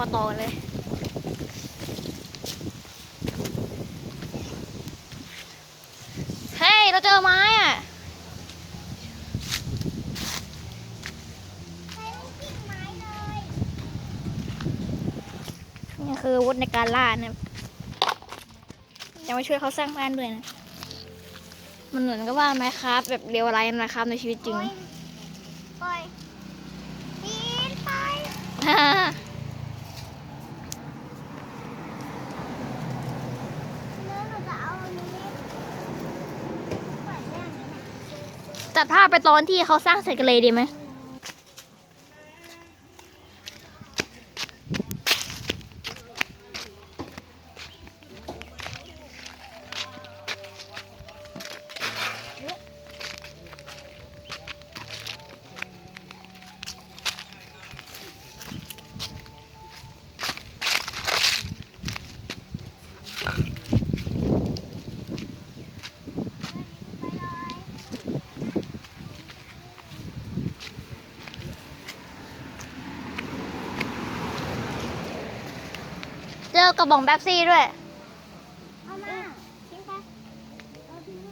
มาต่อกันเลย เฮ้ย เราเจอไม้อะใช้ลูกกิ่งไม้เลยนี่คืออาวุธในการล่านะจะมาช่วยเขาสร้างบ้านด้วยนะ มันเหมือนกับว่าไมครับแบบเรียวอะไรนะครับในชีวิตจริง ปล่อยปีนไปเนื้อหนูจะเอาอันนี้ปล่อยเรื่องนี้นะ จัดภาพไปตอนที่เขาสร้างเสร็จกันเลยดีไหม อกระบองแป๊บซี่ด้วย เอามาทิ้งไปเอาทิ้งไป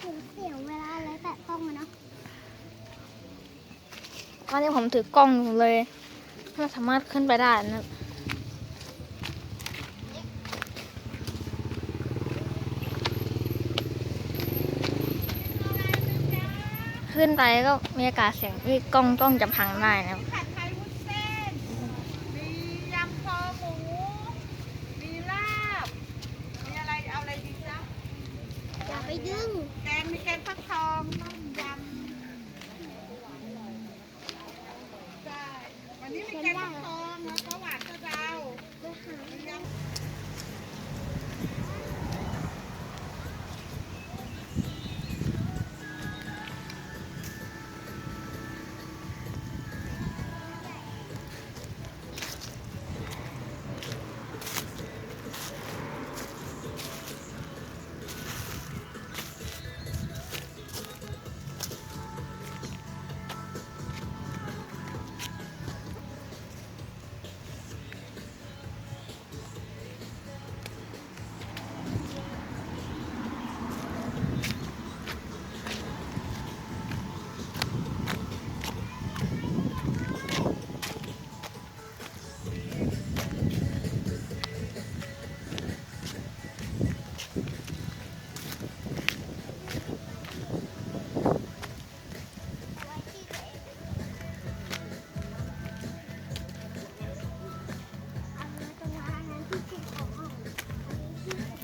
ถึงเสียงเวลาอะไรแตะต้องอะเนาะตอนนี้ผมถือกล้องอยู่เลยไม่สามารถขึ้นไปได้นะ ขึ้นไปก็มีอากาศเสียงที่กล้องกล้องจะพังได้นะครับผัดไทยวุ้นเส้น มียำคอหมู มีลาบ มีอะไรเอาอะไรดีจ๊ะอย่าไปดึง แกงมีแกงฟักทอง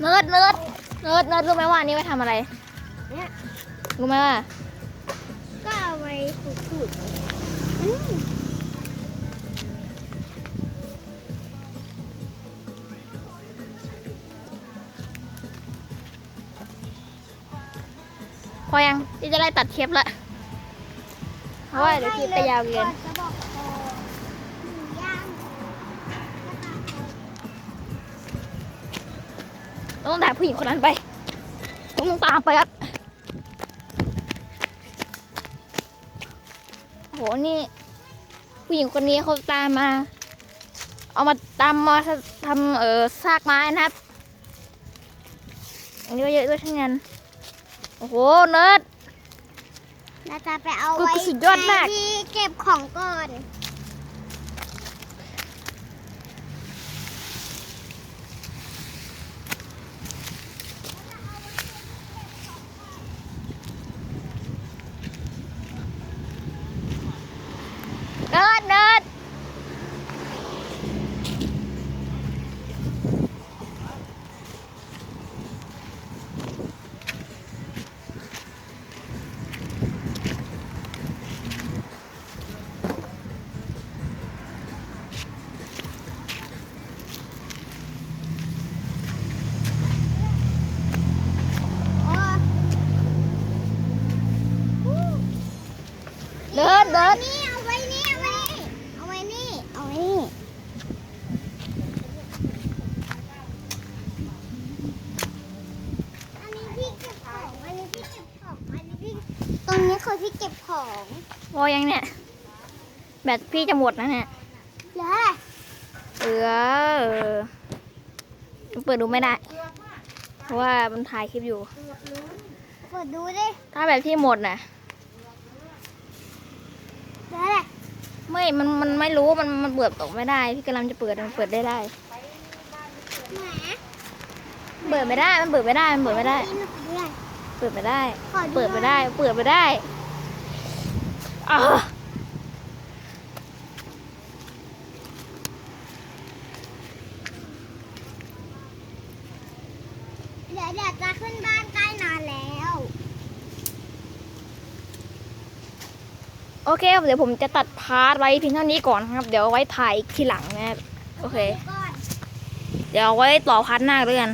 เนิร์ดเนิร์ดเนิร์ดเนิร์ดรู้ไหมว่าอันนี้ไว้ทำอะไรเนี่ยรู้ไหมว่า ก็เอาไว้ขูดๆอืมพอยังที่จะไล่ตัดเทปละเพราะว่าเดี๋ยวคลิปจะยาวเกิน ก่อจะบอกคอหมูย่าง ต้องตามผู้หญิงคนนั้นไป ต้องตามไปครับ โห นี่ ผู้หญิงคนนี้เขาตามมา เอามาตามมาทำเออซากไม้นะครับ อันนี้ก็เยอะด้วยเช่นกันโอ้โห เนิร์ดเราจะไปเอากูไว้กูสุดยอดมากที่เก็บของก่อน เินเอาไว้นี่เอาไว้นี่เอาไว้นี่เอาไว้นี่อัพี่เก็บของอันนี้อคือพี่เก็บของพอยังเนี่ยแบตพี่จะหมดนะเนี่ยเหลืออเออเปิดดูไม่ได้ เพราะว่ามันถ่ายคลิปอยู่ เปิดดูดิ ถ้าแบตพี่หมดนะ ไม่ มัน มันไม่รู้ มัน มันเปิดตกไม่ได้ พี่กำลังจะเปิด มันเปิดได้ได้แหมเปิดไม่ได้ มันเปิดไม่ได้ มันเปิดไม่ได้นี่มันเพื่อนเปิดไม่ได้ขอดูเปิดไม่ได้ เปิดไม่ได้ อ่า เดี๋ยวเดี๋ยวจะขึ้นบ้านใกล้นอนแล้ว โอเคครับเดี๋ยวผมจะตัดพาร์ทไว้เพียงเท่านี้ก่อนครับ เดี๋ยวไว้ถ่ายทีหลังนะครับโอเค เดี๋ยวไว้ต่อพาร์ทหน้าด้วยกัน